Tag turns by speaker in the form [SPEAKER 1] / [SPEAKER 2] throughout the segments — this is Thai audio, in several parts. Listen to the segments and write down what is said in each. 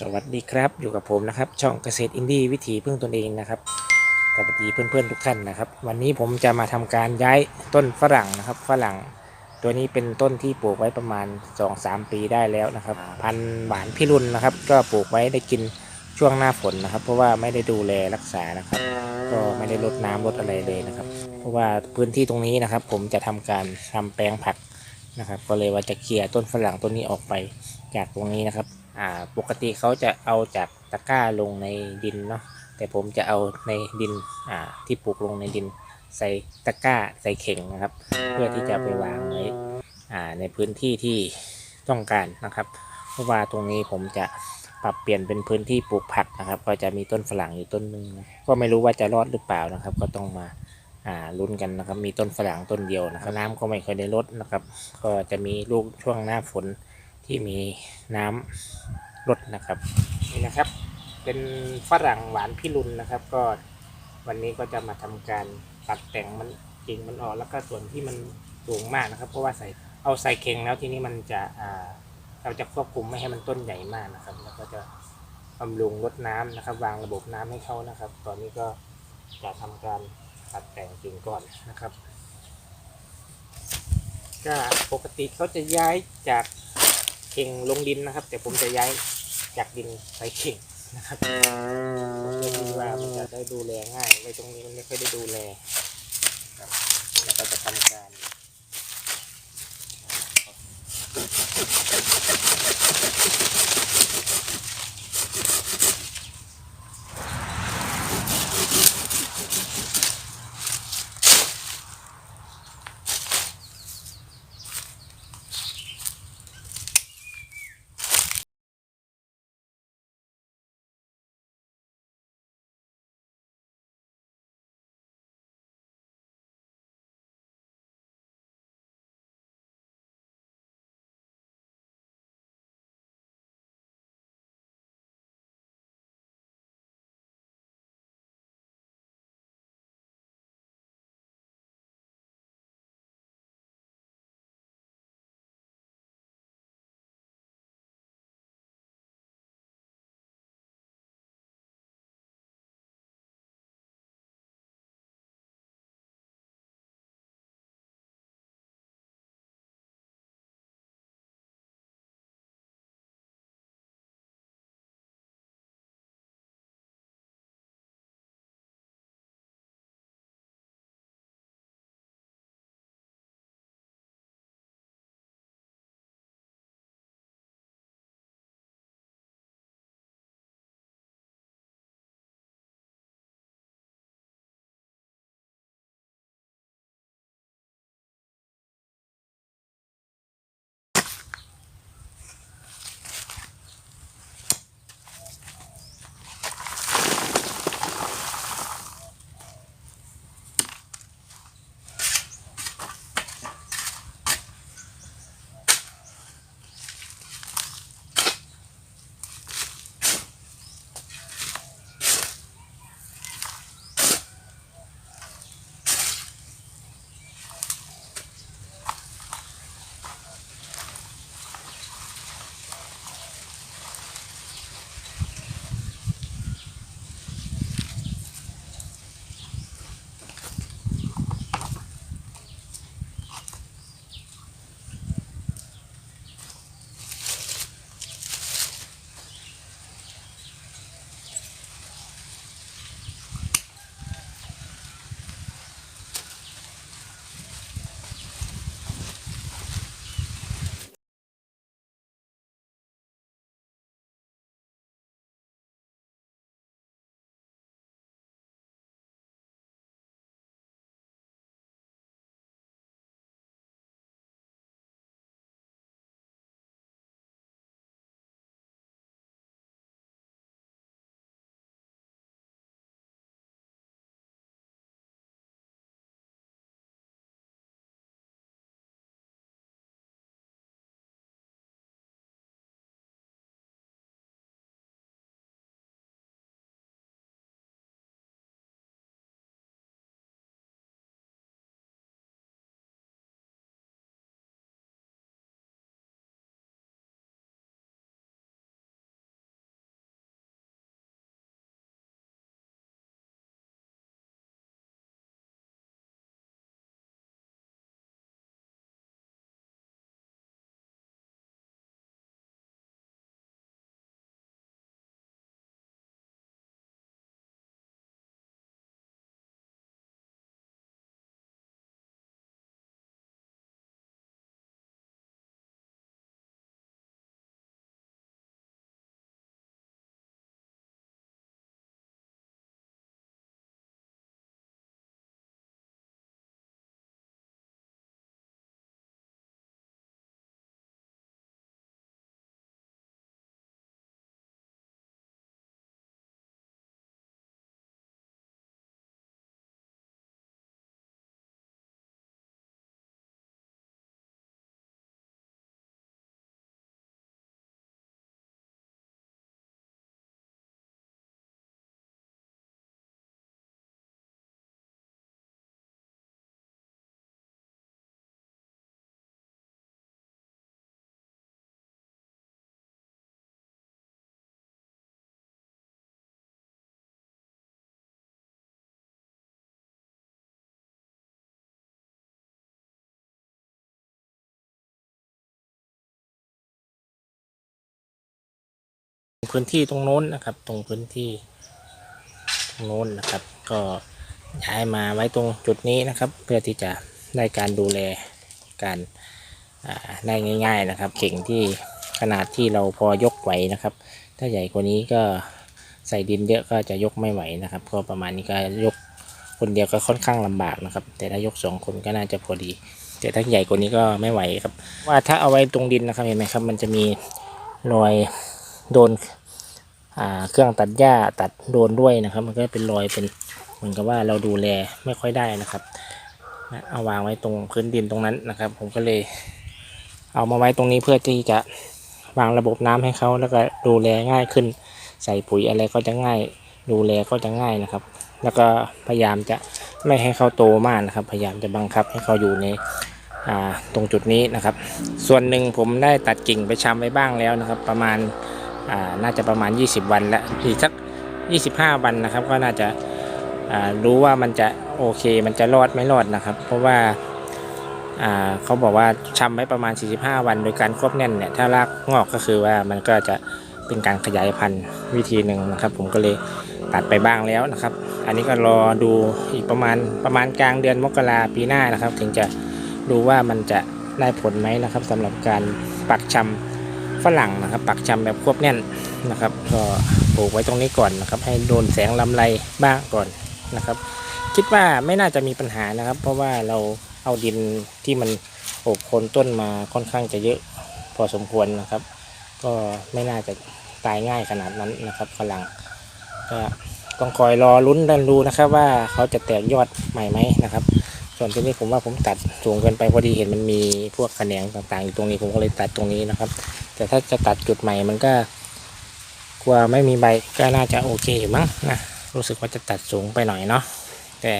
[SPEAKER 1] สวัสดีครับอยู่กับผมนะครับ ช่องเกษตรอินดี้วิถีพึ่งตนเองนะครับสวัสดีเพื่อนๆทุกท่านนะครับ วันนี้ผมจะมาทำการย้ายต้นฝรั่งนะครับ ฝรั่ง ตัวนี้เป็นต้นที่ปลูกไว้ประมาณ 2-3 ปีได้แล้วนะครับ พันธุ์หวานพิรุณนะครับ ก็ปลูกไว้ได้กินช่วงหน้าฝนนะครับ เพราะว่าไม่ได้ดูแลรักษานะครับ ก็ไม่ได้ลดน้ำลดอะไรเลยนะครับ เพราะว่าพื้นที่ตรงนี้นะครับ ผมจะทำการทำแปลงผักนะครับ ก็เลยว่าจะเคลียร์ต้นฝรั่งต้นนี้ออกไปจากตรงนี้นะครับ อ่าปกติเขาจะเอาจากตะกร้าลงในดินเนาะแต่ผมจะเอาในดินอ่าที่ปลูกลงในดิน ใส่ตะกร้าใส่เข่งนะครับ เพื่อที่จะไปวางไว้อ่าในพื้นที่ที่ต้องการนะครับ เพราะว่าตรงนี้ผมจะปรับเปลี่ยนเป็นพื้นที่ปลูกผักนะครับ ก็จะมีต้นฝรั่งอยู่ต้นหนึ่งก็ไม่รู้ว่าจะรอดหรือเปล่านะครับ ก็ต้องมาอ่าลุ้นกันนะครับ มีต้นฝรั่งต้นเดียวนะครับ น้ำก็ไม่ค่อยได้ลดนะครับ ก็จะมีลูกช่วงหน้าฝน ที่มีน้ำรสนะครับนี่นะครับ เป็นฝรั่งหวานพิรุณนะครับ ก็วันนี้ก็จะมาทำการตัดแต่งมันกิ่งมันออกแล้วก็ส่วนที่มันสูงมากนะครับ เพราะว่าใส่เอาใส่เข่งแล้วทีนี้มันจะเราจะควบคุมไม่ให้มันต้นใหญ่มากนะครับ แล้วก็จะบำรุงรดน้ำนะครับ วางระบบน้ำให้เขานะครับ ตอนนี้ก็จะทำการตัดแต่งกิ่งก่อนนะครับก็ปกติเขาจะย้ายจาก เข่งลงดินนะครับ แต่ผมจะย้ายจากดินไปเข่งนะครับเพื่อที่ว่ามันจะได้ดูแลง่ายไว้ตรงนี้มันไม่ค่อยได้ดูแลครับแล้วก็จะทำการ พื้นที่ตรงโน้นนะครับ ตรงพื้นที่ตรงโน้นนะครับ ก็ย้ายมาไว้ตรงจุดนี้นะครับ เพื่อที่จะได้การดูแลการได้ง่าย ๆนะครับ เข่งที่ขนาดที่เราพอยกไหวนะครับ ถ้าใหญ่กว่านี้ก็ใส่ดินเยอะก็จะยกไม่ไหวนะครับ ก็ประมาณนี้ก็ยกคนเดียวก็ค่อนข้างลำบากนะครับ แต่ถ้ายกสองคนก็น่าจะพอดี แต่ถ้าใหญ่กว่านี้ก็ไม่ไหวครับ ว่าถ้าเอาไว้ตรงดินนะครับเห็นไหมครับ มันจะมีรอยโดน เครื่องตัดหญ้าตัดโดนด้วยนะครับ มันก็เป็นรอยเป็นเหมือนกับว่าเราดูแลไม่ค่อยได้นะครับ เอาวางไว้ตรงพื้นดินตรงนั้นนะครับ ผมก็เลยเอามาไว้ตรงนี้เพื่อที่จะวางระบบน้ำให้เขาแล้วก็ดูแลง่ายขึ้น ใส่ปุ๋ยอะไรก็จะง่าย ดูแลก็จะง่ายนะครับ แล้วก็พยายามจะไม่ให้เขาโตมากนะครับ พยายามจะบังคับให้เขาอยู่ในตรงจุดนี้นะครับ ส่วนหนึ่งผมได้ตัดกิ่งไปชำไว้บ้างแล้วนะครับ ประมาณ น่าจะประมาณ 20 วันแล้วอีกสัก 25 วันนะครับ ก็น่าจะรู้ว่ามันจะโอเค มันจะรอดไม่รอดนะครับ เพราะว่าเขาบอกว่าชำไว้ประมาณ 45 วัน โดยการควบแน่นเนี่ยถ้ารากงอกก็คือว่ามันก็จะเป็นการขยายพันธุ์วิธีหนึ่งนะครับ ผมก็เลยตัดไปบ้างแล้วนะครับ อันนี้ก็รอดูอีกประมาณประมาณกลางเดือนมกราปีหน้านะครับ ถึงจะดูว่ามันจะได้ผลไหมนะครับสำหรับการปักชำ ฝรั่งนะครับ ปักชำแบบควบแน่นนะครับ ก็ปลูกไว้ตรงนี้ก่อนนะครับ ให้โดนแสงลำไรบ้างก่อนนะครับ คิดว่าไม่น่าจะมีปัญหานะครับ เพราะว่าเราเอาดินที่มันโอบโคนต้นมาค่อนข้างจะเยอะพอสมควรนะครับ ก็ไม่น่าจะตายง่ายขนาดนั้นนะครับฝรั่งก็ต้องคอยรอลุ้นดันดูนะครับ ว่าเขาจะแตกยอดใหม่ไหมนะครับ ส่วนที่นี้ผมว่าผมตัดสูงเกินไปพอดีเห็นมันมีพวกแขนงต่างๆอยู่ตรงนี้ผมก็เลยตัดตรงนี้นะครับ แต่ถ้าจะตัดจุดใหม่มันก็กลัวไม่มีใบก็น่าจะโอเคอยู่มั้งนะรู้สึกว่าจะตัดสูงไปหน่อยเนาะแต่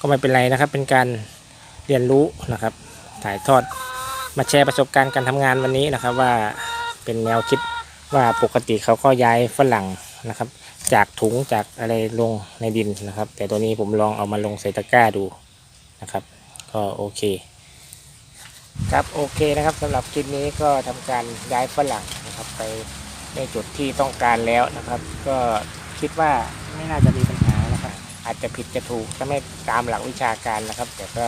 [SPEAKER 1] ก็ไม่เป็นไรนะครับ เป็นการเรียนรู้นะครับ ถ่ายทอดมาแชร์ประสบการณ์การทำงานวันนี้นะครับ ว่าเป็นแนวคิดว่าปกติเขาก็ย้ายฝรั่งนะครับ จากถุงจากอะไรลงในดินนะครับ แต่ตัวนี้ผมลองเอามาลงใส่ตะกร้าดู นะครับ ก็โอเค ครับโอเคนะครับสำหรับคลิปนี้ก็ทำการย้ายฝรั่งนะครับไปในจุดที่ต้องการแล้วนะครับ ก็คิดว่าไม่น่าจะมีปัญหานะครับ อาจจะผิดจะถูกถ้าไม่ตามหลักวิชาการนะครับ แต่ก็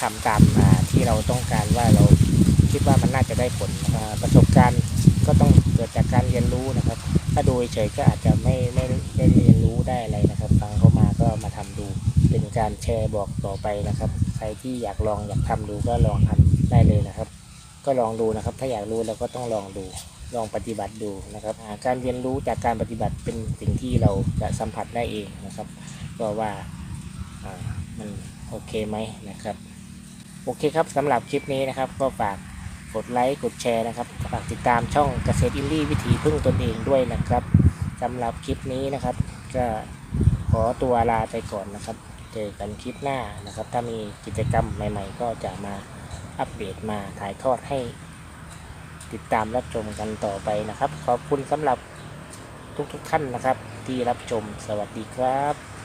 [SPEAKER 1] ทำตามอ่าที่เราต้องการว่าเราคิดว่ามันน่าจะได้ผลนะครับประสบการณ์ก็ต้องเกิดจากการเรียนรู้นะครับ ถ้าดูเฉยก็อาจจะไม่ไม่ได้เรียนรู้ได้อะไรนะครับ ฟังเขามาก็มาทำดู การแชร์บอกต่อไปนะครับ ใครที่อยากลองอยากทำดูก็ลองทำได้เลยนะครับ ก็ลองดูนะครับ ถ้าอยากรู้เราก็ต้องลองดู ลองปฏิบัติดูนะครับาการเรียนรู้จากการปฏิบัติเป็นสิ่งที่เราจะสัมผัสได้เองนะครับก็ว่าอ่ามันโอเคไหมนะครับ โอเคครับสำหรับคลิปนี้นะครับ ก็ฝากกดไลค์กดแชร์นะครับฝากติดตามช่องเกษตรอินดี้วิถีพึ่งตนเองด้วยนะครับสำหรับคลิปนี้นะครับ ก็ขอตัวลาไปก่อนนะครับ เจอกันคลิปหน้านะครับ ถ้ามีกิจกรรมใหม่ ๆ ก็จะมาอัปเดตมาถ่ายทอดให้ ติดตามรับชมกันต่อไปนะครับ ขอบคุณสำหรับทุกๆท่านนะครับ ที่รับชมสวัสดีครับ